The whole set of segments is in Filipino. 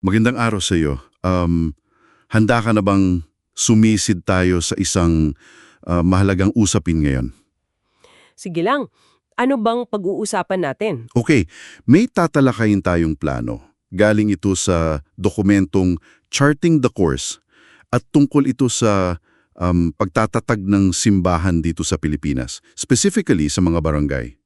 Magandang araw sa iyo. Um, handa ka na bang sumisid tayo sa isang uh, mahalagang usapin ngayon? Sige lang, ano bang pag-uusapan natin? Okay, may tatalakayin tayong plano. Galing ito sa dokumentong Charting the Course at tungkol ito sa um, pagtatatag ng simbahan dito sa Pilipinas, specifically sa mga barangay.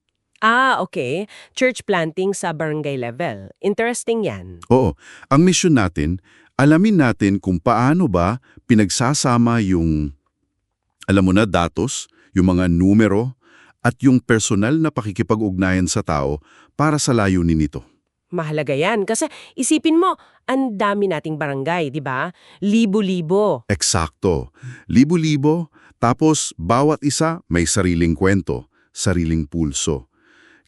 Ah, okay. Church planting sa barangay level. Interesting yan. Oo, ang mission natin, alamin natin kung paano ba pinagsasama yung, alam mo na, datos, yung mga numero, at yung personal na pakikipag-ugnayan sa tao para sa layunin nito. Mahalaga yan. Kasi isipin mo, ang dami nating barangay, di ba? Libo-libo. Eksakto. Libo-libo, tapos bawat isa may sariling kwento, sariling pulso.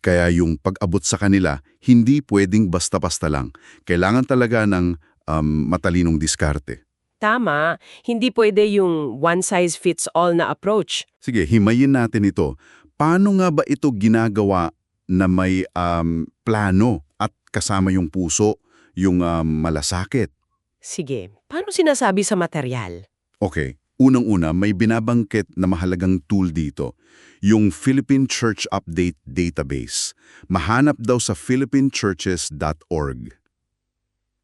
Kaya yung pag-abot sa kanila, hindi pwedeng basta-basta lang. Kailangan talaga ng um, matalinong diskarte. Tama. Hindi pwede yung one-size-fits-all na approach. Sige, himayin natin ito. Paano nga ba ito ginagawa na may um, plano at kasama yung puso, yung um, malasakit? Sige, paano sinasabi sa material? Okay, unang-una may binabangkit na mahalagang tool dito, yung Philippine Church Update Database. Mahanap daw sa philippinechurches.org.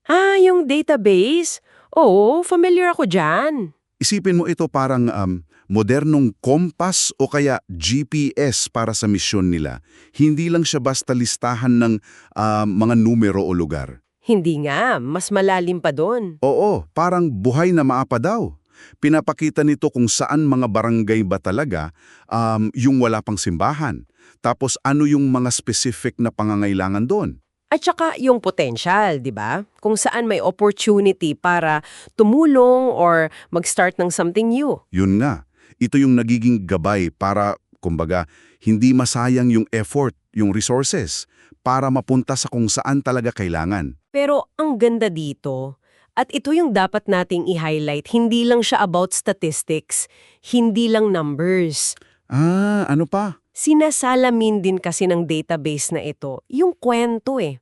Ah, yung database? Oo, familiar ako dyan. Isipin mo ito parang um, modernong kompas o kaya GPS para sa misyon nila. Hindi lang siya basta listahan ng um, mga numero o lugar. Hindi nga, mas malalim pa doon. Oo, parang buhay na maapa daw. Pinapakita nito kung saan mga barangay ba talaga um, yung wala pang simbahan. Tapos ano yung mga specific na pangangailangan doon. At saka yung potential, di ba? Kung saan may opportunity para tumulong or mag-start ng something new. Yun nga, ito yung nagiging gabay para, kumbaga, hindi masayang yung effort, yung resources, para mapunta sa kung saan talaga kailangan. Pero ang ganda dito, at ito yung dapat nating i-highlight, hindi lang siya about statistics, hindi lang numbers. Ah, ano pa? Sinasalamin din kasi ng database na ito, yung kwento eh.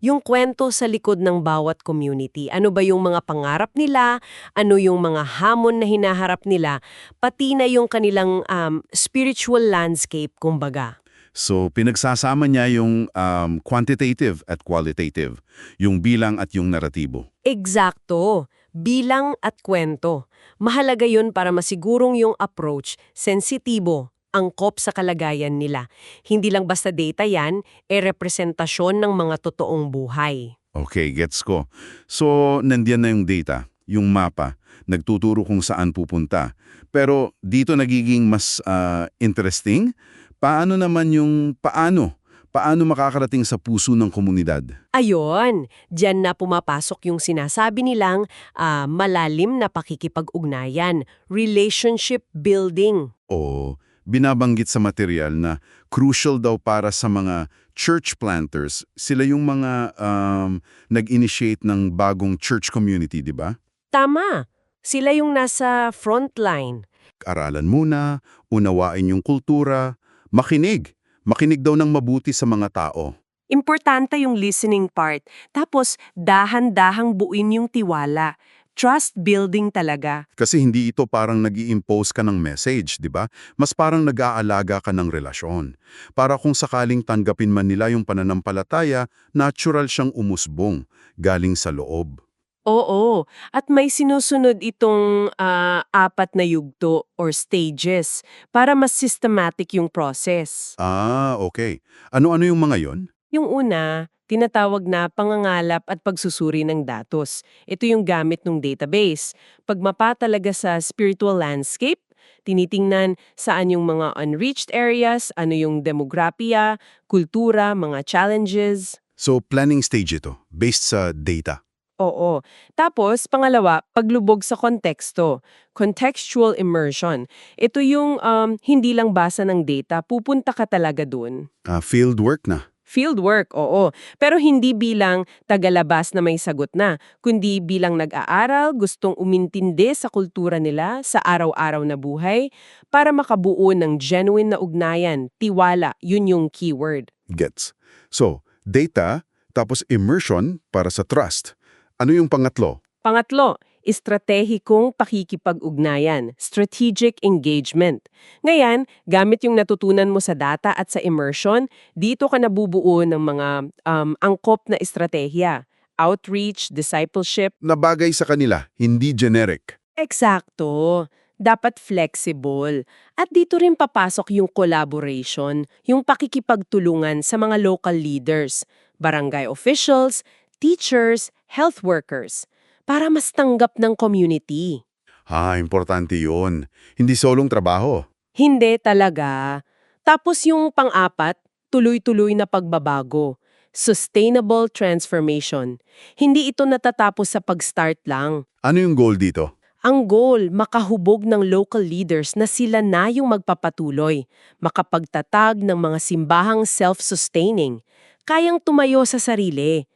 Yung kwento sa likod ng bawat community. Ano ba yung mga pangarap nila? Ano yung mga hamon na hinaharap nila? Pati na yung kanilang um, spiritual landscape, kumbaga. So, pinagsasama niya yung um, quantitative at qualitative, yung bilang at yung naratibo. Eksakto. Bilang at kwento. Mahalaga yun para masigurong yung approach, sensitibo, angkop sa kalagayan nila. Hindi lang basta data yan, e representasyon ng mga totoong buhay. Okay, gets ko. So, nandiyan na yung data, yung mapa, nagtuturo kung saan pupunta. Pero dito nagiging mas ah, interesting, paano naman yung paano? Paano makakarating sa puso ng komunidad? Ayon, dyan na pumapasok yung sinasabi nilang ah, malalim na pakikipag-ugnayan, relationship building. O binabanggit sa material na crucial daw para sa mga church planters. Sila yung mga um, nag-initiate ng bagong church community, di ba? Tama, sila yung nasa frontline. Aralan muna, unawain yung kultura, makinig. Makinig daw ng mabuti sa mga tao. Importante yung listening part. Tapos, dahan-dahang buuin yung tiwala. Trust building talaga. Kasi hindi ito parang nag impose ka ng message, di ba? Mas parang nag-aalaga ka ng relasyon. Para kung sakaling tanggapin man nila yung pananampalataya, natural siyang umusbong, galing sa loob. Oo, at may sinusunod itong ah, apat na yugto or stages para mas systematic yung process. Ah, okay. Ano-ano yung mga yon? Yung una, tinatawag na pangangalap at pagsusuri ng datos. Ito yung gamit ng database. Pagmapa talaga sa spiritual landscape, tinitingnan saan yung mga unreached areas, ano yung demografiya, kultura, mga challenges. So, planning stage ito, based sa data. Oo. Tapos, pangalawa, paglubog sa konteksto. Contextual immersion. Ito yung um, hindi lang basa ng data, pupunta ka talaga dun. Ah, field work na. Field work, oo. Pero hindi bilang tagalabas na may sagot na, kundi bilang nag-aaral, gustong umintindi sa kultura nila sa araw-araw na buhay para makabuo ng genuine na ugnayan, tiwala, yun yung keyword. Gets. So, data, tapos immersion para sa trust. Ano yung pangatlo? Pangatlo, estratehikong pakikipag-ugnayan, strategic engagement. Ngayon, gamit yung natutunan mo sa data at sa immersion, dito ka nabubuo ng mga um, angkop na estratehiya. Outreach, discipleship, Na bagay sa kanila, hindi generic. Eksakto. Dapat flexible. At dito rin papasok yung collaboration, yung pakikipagtulungan sa mga local leaders, barangay officials, teachers, health workers, para mas tanggap ng community. Ha, importante yun. Hindi solong trabaho. Hindi talaga. Tapos yung pang-apat, tuloy-tuloy na pagbabago. Sustainable transformation. Hindi ito natatapos sa pag-start lang. Ano yung goal dito? Ang goal, makahubog ng local leaders na sila na yung magpapatuloy, makapagtatag ng mga simbahang self-sustaining, kayang tumayo sa sarili,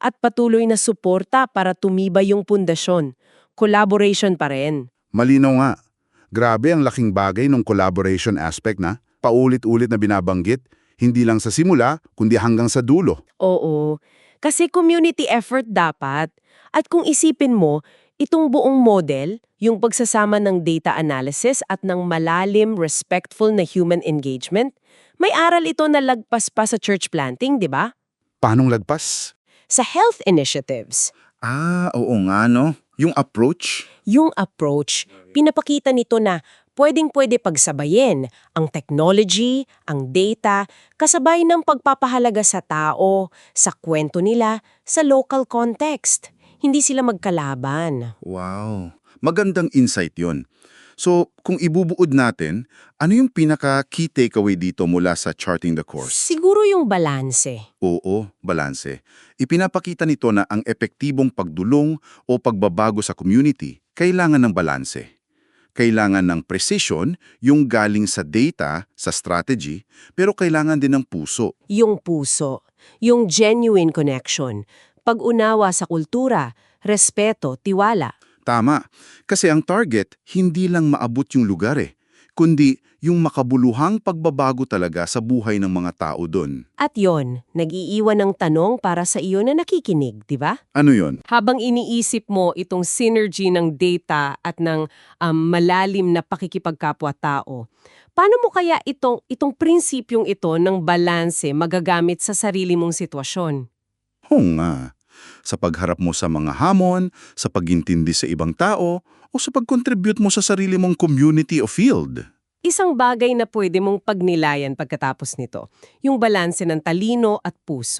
at patuloy na suporta para tumibay yung pundasyon. Collaboration pa rin. Malinaw nga. Grabe ang laking bagay ng collaboration aspect na paulit-ulit na binabanggit, hindi lang sa simula, kundi hanggang sa dulo. Oo, kasi community effort dapat. At kung isipin mo, itong buong model, yung pagsasama ng data analysis at ng malalim, respectful na human engagement, may aral ito na lagpas pa sa church planting, di ba? Paanong lagpas? Sa health initiatives. Ah, oo nga no. Yung approach, Yung approach, pinapakita nito na pwedeng-pwede pagsabayin ang technology, ang data, kasabay ng pagpapahalaga sa tao, sa kwento nila, sa local context. Hindi sila magkalaban. wow. Magandang insight yon. So, kung ibubuod natin, ano yung pinaka-key takeaway dito mula sa charting the course? Siguro yung balanse. Oo, balanse. Ipinapakita nito na ang epektibong pagdulong o pagbabago sa community kailangan ng balanse. Kailangan ng precision, yung galing sa data, sa strategy, pero kailangan din ng puso. Yung puso. Yung genuine connection. Pag-unawa sa kultura, respeto, tiwala. Tama, kasi ang target hindi lang maabot yung lugar eh, kundi yung makabuluhang pagbabago talaga sa buhay ng mga tao doon. At yon, nag-iiwan ng tanong para sa iyo na nakikinig, di ba? Ano yon? habang iniisip mo itong synergy ng data at ng um, malalim na pakikipagkapwa-tao, paano mo kaya itong, itong prinsipyong ito ng balanse magagamit sa sarili mong sitwasyon? Oo nga. Sa pagharap mo sa mga hamon, sa pagintindi sa ibang tao, o sa pag-contribute mo sa sarili mong community o field. Isang bagay na pwede mong pagnilayan pagkatapos nito, yung balanse ng talino at puso.